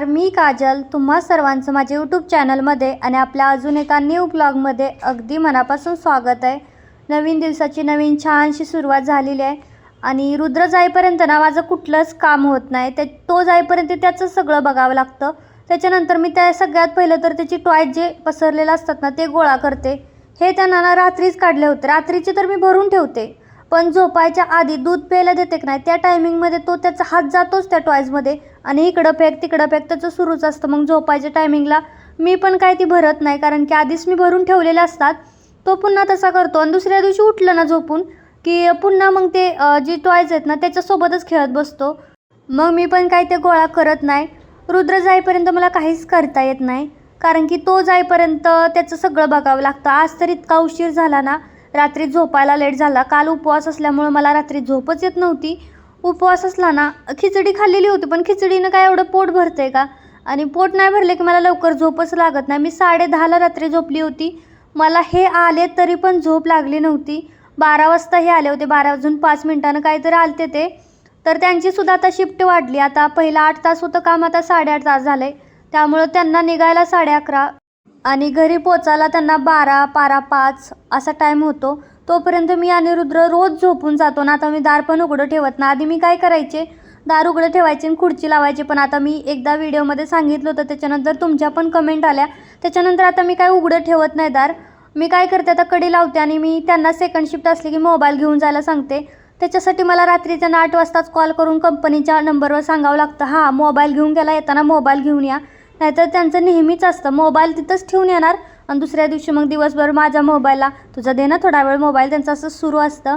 नमस्कार मी काजल तुम्हा सर्वांचं माझ्या यूट्यूब चॅनलमध्ये आणि आपल्या अजून एका न्यू ब्लॉगमध्ये अगदी मनापासून स्वागत आहे. नवीन दिवसाची नवीन छानशी सुरुवात झालेली आहे. आणि रुद्र जाईपर्यंत ना माझं कुठलंच काम होत नाही. ते तो जाईपर्यंत त्याचं सगळं बघावं लागतं. त्याच्यानंतर मी त्या सगळ्यात पहिलं तर त्याची टॉयज जे पसरलेलं असतात ना ते गोळा करते. हे त्यांना ना रात्रीच काढले होते. रात्रीचे तर मी भरून ठेवते. पण झोपायच्या आधी दूध प्यायला देते की नाही त्या टायमिंगमध्ये तो त्याचा हात जातोच त्या टॉयजमध्ये आणि इकडं फेक तिकडं फेक त्याचं सुरूच असतं. मग झोपायच्या टायमिंगला मी पण काय ती भरत नाही कारण की आधीच मी भरून ठेवलेले असतात. तो पुन्हा तसा करतो. आणि दुसऱ्या दिवशी उठलं ना झोपून की पुन्हा मग ते जी जे टॉयज आहेत ना त्याच्यासोबतच खेळत बसतो. मग मी पण काही ते गोळा करत नाही. रुद्र जाईपर्यंत मला काहीच करता येत नाही. कारण की तो जाईपर्यंत त्याचं सगळं बघावं लागतं. आज तर इतका उशीर झाला ना रात्री झोपायला लेट झाला. काल उपवास असल्यामुळं मला रात्री झोपच येत नव्हती. उपवास असला ना खिचडी खाल्लेली होती पण खिचडीनं काय एवढं पोट भरतंय का? आणि पोट नाही भरले की मला लवकर झोपच लागत नाही. मी साडे दहाला रात्री झोपली होती. मला हे आले तरी पण झोप लागली नव्हती. बारा वाजता हे आले होते बारा वाजून पाच मिनिटानं काहीतरी आलते ते. तर त्यांचीसुद्धा आता शिफ्ट वाढली. आता पहिला आठ तास होतं काम आता साडेआठ तास झालं आहे त्यामुळं त्यांना निघायला साडे अकरा आणि घरी पोचायला त्यांना बारा पारा पाच असा टाईम होतो. तोपर्यंत मी आणि रुद्र रोज झोपून जातो ना आता मी दार पण उघडं ठेवत ना आधी मी काय करायचे? दार उघडं ठेवायचे आणि खुर्ची लावायची पण आता मी एकदा व्हिडिओमध्ये सांगितलं होतं त्याच्यानंतर तुमच्या पण कमेंट आल्या. त्याच्यानंतर आता मी काय उघडं ठेवत नाही दार. मी काय करते आता कडी लावते आणि मी त्यांना सेकंड शिफ्ट असली की मोबाईल घेऊन जायला सांगते. त्याच्यासाठी मला रात्री त्यांना आठ वाजताच कॉल करून कंपनीच्या नंबरवर सांगावं लागतं. हां मोबाईल घेऊन गेला येताना मोबाईल घेऊन या. नाहीतर त्यांचं नेहमीच असतं. मोबाईल तिथंच ठेवून येणार आणि दुसऱ्या दिवशी मग दिवसभर माझ्या मोबाईलला तुझा दे ना थोडा वेळ मोबाईल त्यांचं असं सुरू असतं.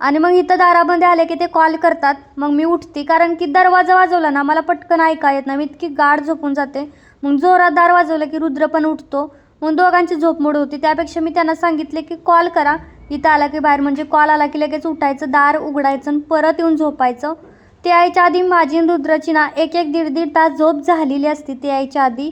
आणि मग इथं दारामध्ये आले की ते कॉल करतात. मग मी उठते कारण की दरवाजा वाजवला ना मला पटकन ऐका येत नाही. मी इतकी गाढ झोपून जाते. मग जोरात दार वाजवलं की रुद्र पण उठतो. मग दोघांची झोप मोड होती. त्यापेक्षा मी त्यांना सांगितले की कॉल करा. इथं आला की बाहेर म्हणजे कॉल आला की लगेच उठायचं दार उघडायचं आणि परत येऊन झोपायचं. ते यायच्या आधी माझी रुद्राची ना एक एक दीड दीड तास झोप झालेली असती ते यायच्या आधी.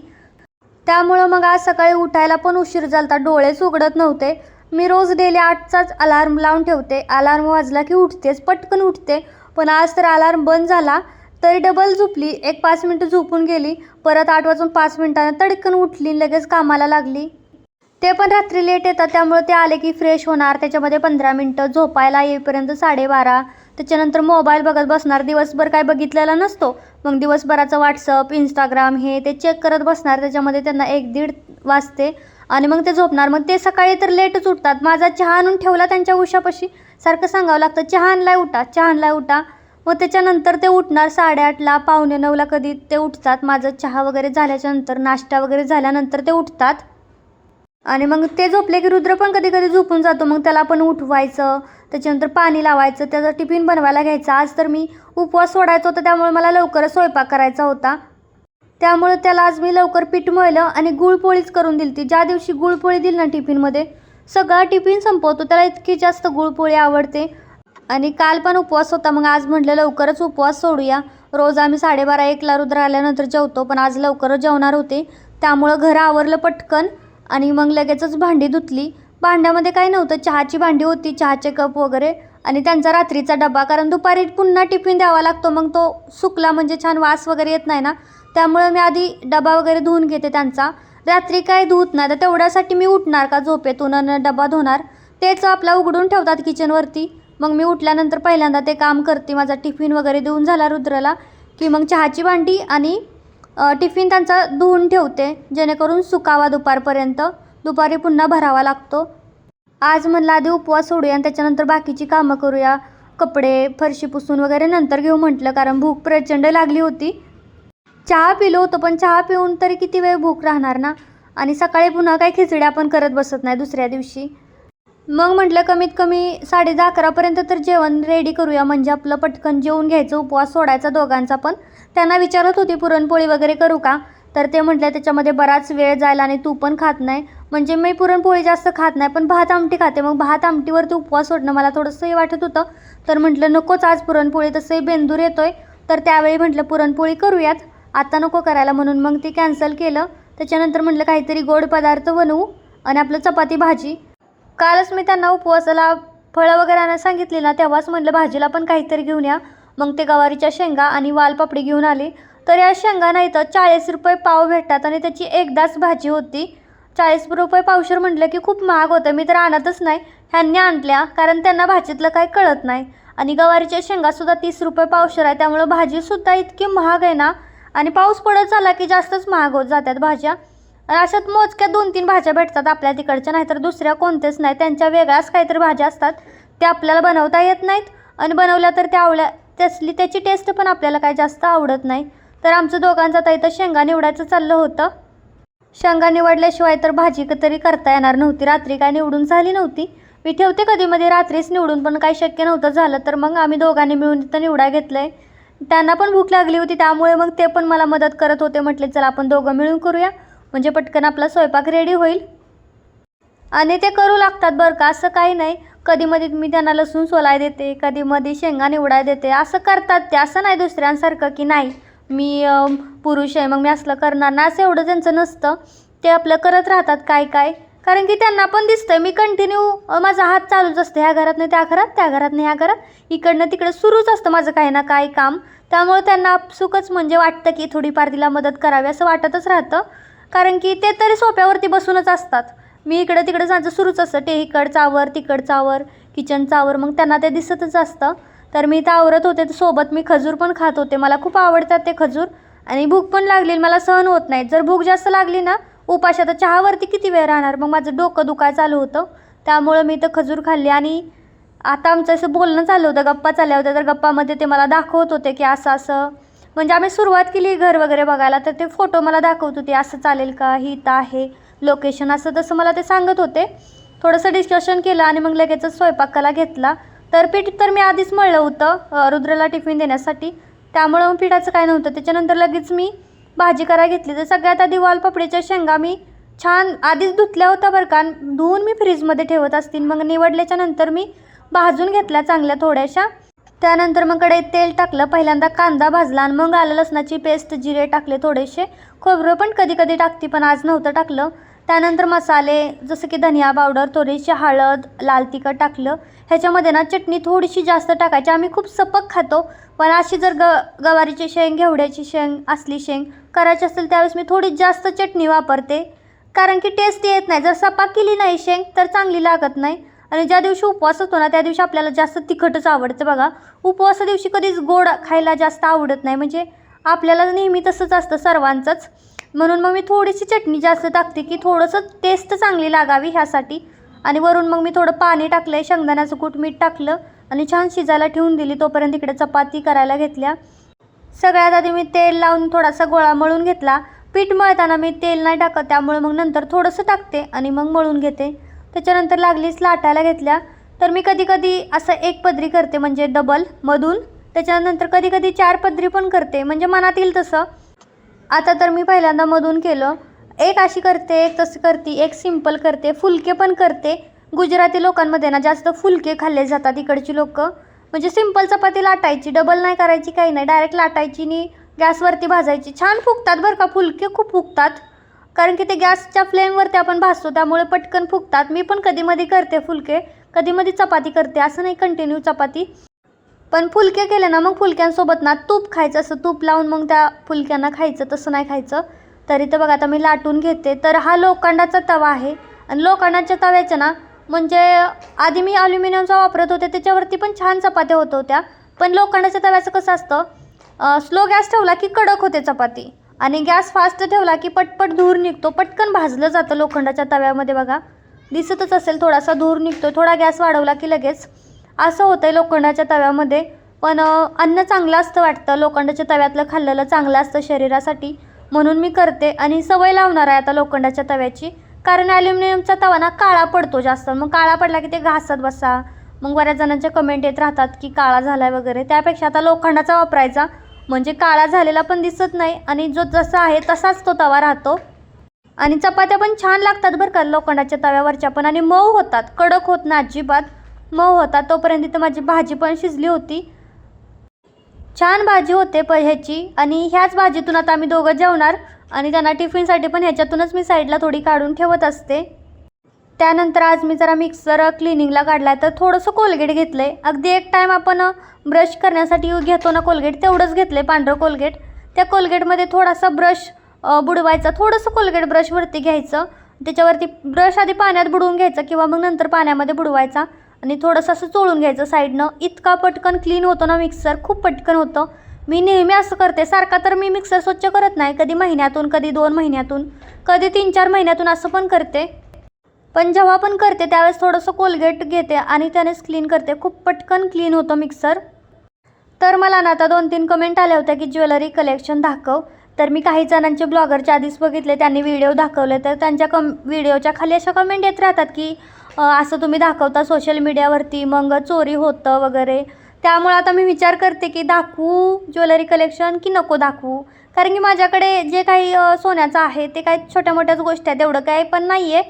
त्यामुळं मग आज सकाळी उठायला पण उशीर झालता. डोळेच उघडत नव्हते. मी रोज डेली आठचाच अलार्म लावून ठेवते. अलार्म वाजला की उठतेच पटकन उठते. पण आज तर अलार्म बंद झाला तरी डबल झोपली. एक पाच मिनटं झोपून गेली. परत आठ वाजून पाच मिनटानं तडकन उठली लगेच कामाला लागली. ते पण रात्री लेट येतात. त्यामुळे ते आले की फ्रेश होणार. त्याच्यामध्ये पंधरा मिनटं झोपायला येईपर्यंत साडेबारा त्याच्यानंतर मोबाईल बघत बसणार. दिवसभर काय बघितलेला नसतो. मग दिवसभराचं व्हॉट्सअप इंस्टाग्राम हे ते चेक करत बसणार. त्याच्यामध्ये त्यांना एक दीड वाजते आणि मग ते झोपणार. मग ते सकाळी तर लेटच उठतात. माझा चहा आणून ठेवला त्यांच्या उशापाशी. सारखं सांगावं लागतं चहा आणलाय उठा. चहा आणलाय उठा. मग त्याच्यानंतर ते उठणार साडेआठला पावणे नऊला कधी ते उठतात. माझं चहा वगैरे झाल्याच्यानंतर नाश्ता वगैरे झाल्यानंतर ते उठतात. आणि मग ते झोपले की रुद्र पण कधी कधी झोपून जातो. मग त्याला पण उठवायचं. त्याच्यानंतर पाणी लावायचं त्याचा टिफिन बनवायला घ्यायचा. आज तर मी उपवास सोडायचा होता त्यामुळे मला लवकरच स्वयंपाक करायचा होता. त्यामुळे त्याला आज मी लवकर पीठ मळलं आणि गुळपोळीच करून दिली ती ज्या दिवशी गुळपोळी दिली ना टिफिनमध्ये सगळा टिफिन संपवतो. त्याला इतकी जास्त गुळपोळी आवडते. आणि काल पण उपवास होता. मग आज म्हटलं लवकरच उपवास सोडूया. रोज आम्ही साडेबारा एकला रुद्र आल्यानंतर जेवतो पण आज लवकरच जेवणार होते. त्यामुळं घर आवरलं पटकन आणि मग लगेचच भांडी धुतली. भांड्यामध्ये काही नव्हतं. चहाची भांडी होती चहाचे कप वगैरे. आणि त्यांचा रात्रीचा डबा कारण दुपारी पुन्हा टिफिन द्यावा लागतो. मग तो सुकला म्हणजे छान वास वगैरे येत नाही ना. त्यामुळे मी आधी डबा वगैरे धुवून घेते त्यांचा. रात्री काय धुत नाही तर तेवढ्यासाठी मी उठणार का झोपेतून डबा धुणार? तेच आपला उघडून ठेवतात किचनवरती. मग मी उठल्यानंतर पहिल्यांदा ते काम करते. माझा टिफिन वगैरे देऊन झाला रुद्रला की मग चहाची भांडी आणि टिफिन त्यांचा धुवून ठेवते जेणेकरून सुकावा दुपारपर्यंत. दुपारी पुन्हा भरावा लागतो. आज म्हणलं आधी उपवास सोडूया आणि त्याच्यानंतर बाकीची कामं करूया. कपडे फरशी पुसून वगैरे नंतर घेऊ म्हटलं कारण भूक प्रचंड लागली होती. चहा पिलो होतं पण चहा पिऊन तरी किती वेळ भूक राहणार ना? आणि सकाळी पुन्हा काही खिचड्या आपण करत बसत नाही दुसऱ्या दिवशी? मग म्हटलं कमीत कमी साडे दहा अकरापर्यंत तर जेवण रेडी करूया. म्हणजे आपलं पटकन जेवून घ्यायचं उपवास सोडायचा दोघांचा पण. त्यांना विचारत होती पुरणपोळी वगैरे करू का? तर ते म्हटलं त्याच्यामध्ये बराच वेळ जायला आणि तू पण खात नाही. म्हणजे मी पुरणपोळी जास्त खात नाही पण भात आमटी खाते. मग भात आमटीवरती उपवास सोडणं मला थोडंसंही वाटत होतं. तर म्हटलं नकोच आज पुरणपोळी तसंही बेंदूर येतोय. तर त्यावेळी म्हटलं पुरणपोळी करूयात. आता नको करायला. म्हणून मग ती कॅन्सल केलं. त्याच्यानंतर म्हटलं काहीतरी गोड पदार्थ बनवू आणि आपलं चपाती भाजी. कालच मी त्यांना उपवासाला फळं वगैरे आणायला सांगितली ना तेव्हाच म्हटलं भाजीला पण काहीतरी घेऊन या. मग ते गवारीच्या शेंगा आणि वालपापडी घेऊन आली. तर या शेंगा नाही तर चाळीस रुपये पाव भेटतात आणि त्याची एकदाच भाजी होती. चाळीस रुपये पावशर म्हटलं की खूप महाग होतं. मी तर आणतच नाही. ह्यांनी आणल्या कारण त्यांना भाजीतलं काही कळत नाही. आणि गवारीच्या शेंगासुद्धा तीस रुपये पावशर आहे. त्यामुळं भाजीसुद्धा इतकी महाग आहे ना? आणि पाऊस पडत झाला की जास्तच महाग होत जातात भाज्या. आणि अशात मोजक्या दोन तीन भाज्या भेटतात आपल्या तिकडच्या. नाहीतर दुसऱ्या कोणत्याच नाही. त्यांच्या वेगळ्याच काहीतरी भाज्या असतात. त्या आपल्याला बनवता येत नाहीत. आणि बनवल्या तर त्या आवड्या त्यासली त्याची टेस्ट पण आपल्याला काही जास्त आवडत नाही. तर आमचं दोघांचं आता इथं शेंगा निवडायचं चाललं होतं. शेंगा निवडल्याशिवाय तर भाजी क- तरी करता येणार नव्हती. रात्री काय निवडून झाली नव्हती. मी ठेवते कधीमध्ये रात्रीच निवडून पण काही शक्य नव्हतं झालं तर मग आम्ही दोघांनी मिळून तिथं निवडा घेतलं आहे त्यांना पण भूक लागली होती त्यामुळे मग ते पण मला मदत करत होते. म्हटले चला आपण दोघं मिळून करूया. म्हणजे पटकन आपला स्वयंपाक रेडी होईल. आणि ते करू लागतात बरं का असं काही नाही. कधीमध्ये मी त्यांना लसूण सोलाय देते कधीमध्ये शेंगा निवडाय देते. असं करतात ते असं नाही दुसऱ्यांसारखं की नाही. मी पुरुष आहे मग मी असलं करणार ना असं एवढं त्यांचं नसतं. ते आपलं करत राहतात काय काय. कारण की त्यांना पण दिसतंय मी कंटिन्यू माझा हात चालूच असतं ह्या घरात नाही त्या घरात त्या घरात नाही ह्या घरात. इकडनं तिकडं सुरूच असतं माझं काही ना काय काम. त्यामुळे त्यांना आपसुकच म्हणजे वाटतं की थोडीफार तिला मदत करावी असं वाटतच राहतं. कारण की ते तरी सोप्यावरती बसूनच असतात. मी इकडं तिकडं जायचं सुरूच असतं. ते इकडचावर तिकडचावर किचनचावर मग त्यांना ते दिसतच असतं. तर मी इथं आवरत होते तर सोबत मी खजूर पण खात होते. मला खूप आवडतात ते खजूर. आणि भूक पण लागली मला सहन होत नाही. जर भूक जास्त लागली ना उपाशी आता चहावरती किती वेळ राहणार? मग माझं डोकं दुखाय चालू होतं. त्यामुळं मी इथं खजूर खाल्ली आणि आता आमचं असं बोलणं चालू होतं गप्पा चालल्या होत्या. तर गप्पामध्ये ते मला दाखवत होते की असं असं. म्हणजे आम्ही सुरुवात केली घर वगैरे बघायला तर ते फोटो मला दाखवत होते असं चालेल का? ही इथं आहे लोकेशन असं तसं मला ते सांगत होते. थोडंसं डिस्कशन केलं आणि मग लगेचच स्वयंपाकाला घेतला. तर पीठ तर मी आधीच मळलं होतं रुद्रला टिफिन देण्यासाठी. त्यामुळं मग पिठाचं काय नव्हतं. त्याच्यानंतर लगेच मी भाजी करायला घेतली. तर सगळ्यात आधी वालपापडीच्या शेंगा मी छान आधीच धुतल्या होत्या बरं का. धुवून मी फ्रीजमध्ये ठेवत असतील मग निवडल्याच्या नंतर मी भाजून घेतल्या चांगल्या थोड्याशा. त्यानंतर मग कडे तेल टाकलं. पहिल्यांदा कांदा भाजला आणि मग आलं लसणाची पेस्ट जिरे टाकले थोडेसे. खोबरं पण कधी कधी टाकते पण आज नव्हतं टाकलं. त्यानंतर मसाले जसं की धनिया पावडर थोडीशी हळद लाल तिखट टाकलं. ह्याच्यामध्ये ना चटणी थोडीशी जास्त टाकायची. आम्ही खूप सपक खातो पण अशी जर ग गवारीची शेंग घेवड्याची शेंग असली शेंग करायची असेल त्यावेळेस मी थोडी जास्त चटणी वापरते. कारण की टेस्ट येत नाही. जर सपाक केली नाही शेंग तर चांगली लागत नाही. आणि ज्या दिवशी उपवास असतो ना त्या दिवशी आपल्याला जास्त तिखटच आवडतं बघा. उपवासा दिवशी कधीच गोड खायला जास्त आवडत नाही. म्हणजे आपल्याला नेहमी तसंच असतं सर्वांचंच. म्हणून मग मी थोडीशी चटणी जास्त टाकते की थोडंसं टेस्ट चांगली लागावी ह्यासाठी. आणि वरून मग मी थोडं पाणी टाकलं आहे शेंगदाण्याचं कूट मीठ टाकलं आणि छान शिजायला ठेवून दिली. तोपर्यंत इकडे चपाती करायला घेतल्या. सगळ्यात आधी मी तेल लावून थोडासा गोळा मळून घेतला. पीठ मळताना मी तेल नाही टाकत त्यामुळे मग नंतर थोडंसं टाकते आणि मग मळून घेते. त्याच्यानंतर लागलीच लाटायला घेतल्या. तर मी कधी कधी असं एक पदरी करते म्हणजे डबल मधून. त्याच्यानंतर कधी कधी चार पदरी पण करते म्हणजे मनात येईल तसं. आता तर मी पहिल्यांदा मधून केलं. एक अशी करते एक तसं करते एक सिंपल करते फुलके पण करते. गुजराती लोकांमध्ये ना जास्त फुलके खाल्ले जातात इकडची लोक. म्हणजे सिंपल चपाती लाटायची डबल नाही करायची काही नाही डायरेक्ट लाटायची आणि गॅसवरती भाजायची. छान फुगतात बरं का फुलके खूप फुगतात. कारण की ते गॅसच्या फ्लेमवरती आपण भाजतो त्यामुळे पटकन फुगतात. मी पण कधीमध्ये करते फुलके कधीमध्ये चपाती करते असं नाही कंटिन्यू चपाती. पण फुलके केले ना मग फुलक्यांसोबत ना तूप खायचं असं तूप लावून मग त्या फुलक्यांना खायचं तसं नाही खायचं. तरी तर बघा आता मी लाटून घेते. तर हा लोखंडाचा तवा आहे. आणि लोखंडाच्या तव्याचं ना म्हणजे आधी मी अल्युमिनियमचा वापरत होते त्याच्यावरती पण छान चपात्या होत होत्या. पण लोखंडाच्या तव्याचं कसं असतं स्लो गॅस ठेवला की कडक होते चपाती. आणि गॅस फास्ट ठेवला की पटपट धूर निघतो पटकन भाजलं जातं लोखंडाच्या तव्यामध्ये बघा. दिसतच असेल थोडासा धूर निघतो थोडा गॅस वाढवला की लगेच असं होतं आहे लोखंडाच्या तव्यामध्ये. पण अन्न चांगलं असतं वाटतं. लोखंडाच्या तव्यातलं खाल्लेलं चांगलं असतं शरीरासाठी. म्हणून मी करते. आणि सवय लावणार आहे आता लोखंडाच्या तव्याची. कारण ॲल्युमिनियमचा तवा ना काळा पडतो जास्त. मग काळा पडला की ते घासत बसा. मग बऱ्याच जणांच्या कमेंट येत राहतात की काळा झाला आहे वगैरे. त्यापेक्षा आता लोखंडाचा वापरायचा. म्हणजे काळा झालेला पण दिसत नाही. आणि जो जसा आहे तसाच तो तवा राहतो. आणि चपात्या पण छान लागतात बरं का लोखंडाच्या तव्यावरच्या पण. आणि मऊ होतात. कडक होत ना अजिबात. मऊ होता तोपर्यंत इथं माझी भाजी पण शिजली होती. छान भाजी होते प ह्याची. आणि ह्याच भाजीतून आता आम्ही दोघं जेवणार. आणि त्यांना टिफिनसाठी पण ह्याच्यातूनच मी साईडला थोडी काढून ठेवत असते. त्यानंतर आज मी जरा मिक्सर क्लिनिंगला काढला तर थोडंसं कोलगेट घेतलं आहे अगदी एक टाईम आपण ब्रश करण्यासाठी घेतो ना कोलगेट तेवढंच घेतलं आहे पांढरं कोलगेट. त्या कोलगेटमध्ये थोडासा ब्रश बुडवायचा. थोडंसं कोलगेट ब्रशवरती घ्यायचं. त्याच्यावरती ब्रश आधी पाण्यात बुडवून घ्यायचा किंवा मग नंतर पाण्यामध्ये बुडवायचा. आणि थोडंसं असं चोळून घ्यायचं साईडनं. इतका पटकन क्लीन होतो ना मिक्सर खूप पटकन होतं. मी नेहमी असं करते सारखा तर मी मिक्सर स्वच्छ करत नाही कधी महिन्यातून कधी दोन महिन्यातून कधी तीन चार महिन्यातून असं पण करते. पण जेव्हा पण करते त्यावेळेस थोडंसं कोलगेट घेते आणि त्यानेच क्लीन करते. खूप पटकन क्लीन होतं मिक्सर तर मला ना आता दोन तीन कमेंट आल्या होत्या की ज्वेलरी कलेक्शन दाखव. तर मी काही जणांचे ब्लॉगरच्या आधीच बघितले त्यांनी व्हिडिओ दाखवले तर त्यांच्या कम व्हिडिओच्या खाली अशा कमेंट येत राहतात की असं तुम्ही दाखवता सोशल मीडियावरती मग चोरी होतं वगैरे. त्यामुळे आता मी विचार करते की दाखवू ज्वेलरी कलेक्शन की नको दाखवू? कारण की माझ्याकडे जे काही सोन्याचं आहे ते काही छोट्या मोठ्याच गोष्टी आहेत एवढं काही पण नाही आहे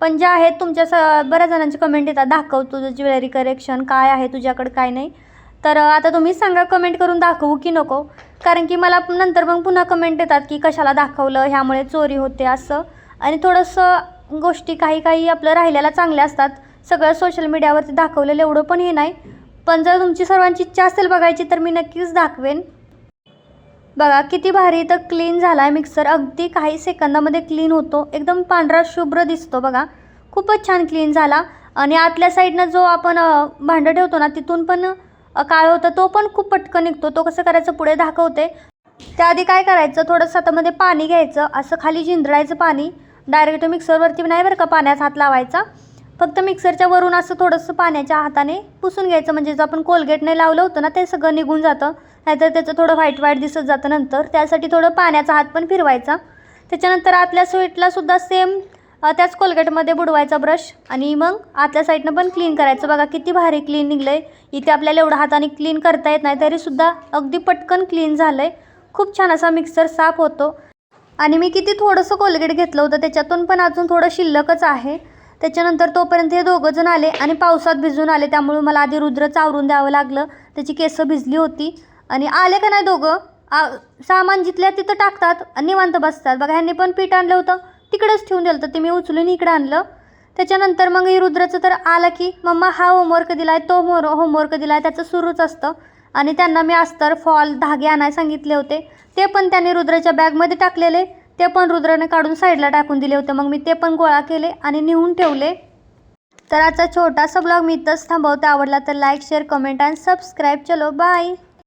पण ज्या आहेत तुमच्या स बऱ्याच जणांचे कमेंट येतात दाखव तुझं ज्वेलरी कलेक्शन काय आहे तुझ्याकडे काय नाही. तर आता तुम्हीच सांगा कमेंट करून दाखवू की नको? कारण की मला नंतर मग पुन्हा कमेंट येतात की कशाला दाखवलं ह्यामुळे चोरी होते असं. आणि थोडंसं गोष्टी काही काही आपलं राहिलेल्या चांगल्या असतात. सगळं सोशल मीडियावरती दाखवलेलं एवढं पण हे नाही. पण जर तुमची सर्वांची इच्छा असेल बघायची तर मी नक्कीच दाखवेन. बघा किती भारी तर क्लीन झाला आहे मिक्सर अगदी काही सेकंदामध्ये क्लीन होतो. एकदम पांढरा शुभ्र दिसतो बघा. खूपच छान क्लीन झाला. आणि आतल्या साईडनं जो आपण भांडं ठेवतो ना तिथून पण काळं होतं तो पण खूप पटकन निघतो. तो कसं करायचं? पुढे दाखवते त्याआधी काय करायचं? थोडंसं हातामध्ये पाणी घ्यायचं. असं खाली जिंजळायचं पाणी. डायरेक्ट मिक्सरवरती नाही बरं का पाण्याचा हात लावायचा. फक्त मिक्सरच्या वरून असं थोडंसं पाण्याच्या हाताने पुसून घ्यायचं. म्हणजे जर आपण कोलगेट नाही लावलं होतं ना ते सगळं निघून जातं. नाहीतर त्याचं थोडं व्हाईट व्हाईट दिसत जातं नंतर. त्यासाठी थोडं पाण्याचा हात पण फिरवायचा. त्याच्यानंतर आतल्या स्वीटला सुद्धा सेम त्याच कोलगेटमध्ये बुडवायचा ब्रश आणि मग आतल्या साईडनं पण क्लीन करायचं. बघा किती भारी क्लीन निघलं आहे इथे आपल्याला एवढं हाताने क्लीन करता येत नाही तरीसुद्धा अगदी पटकन क्लीन झालं आहे खूप छान असा मिक्सर साफ होतो. आणि मी किती थोडंसं कोलगेट घेतलं होतं त्याच्यातून पण अजून थोडं शिल्लकच आहे. त्याच्यानंतर तोपर्यंत हे दोघं जण आले आणि पावसात भिजून आले. त्यामुळे मला आधी रुद्र चावरून द्यावं लागलं. त्याची केसं भिजली होती. आणि आले का नाही दोघं? आ सामान जिथल्या तिथं टाकतात आणि निवांत बसतात. बघा ह्यांनी पण पीठ आणलं होतं. तिकडंच ठेवून दिलं तर ते मी उचलून इकडं आणलं. त्याच्यानंतर मग रुद्राचं तर आलं की मम्मा हा होमवर्क दिला आहे तो मोर होमवर्क दिला आहे त्याचं सुरूच असतं. आणि त्यांना मी अस्तर फॉल धागे आणायला सांगितले होते. ते पण त्यांनी रुद्राच्या बॅगमध्ये टाकलेले. ते पण रुद्राने काढून साईडला टाकून दिले होते. मग मी ते पण गोळा केले आणि नेऊन ठेवले. तर आजचा छोटासा ब्लॉग मी इथंच थांबवते. आवडला तर like share comment and subscribe चलो बाय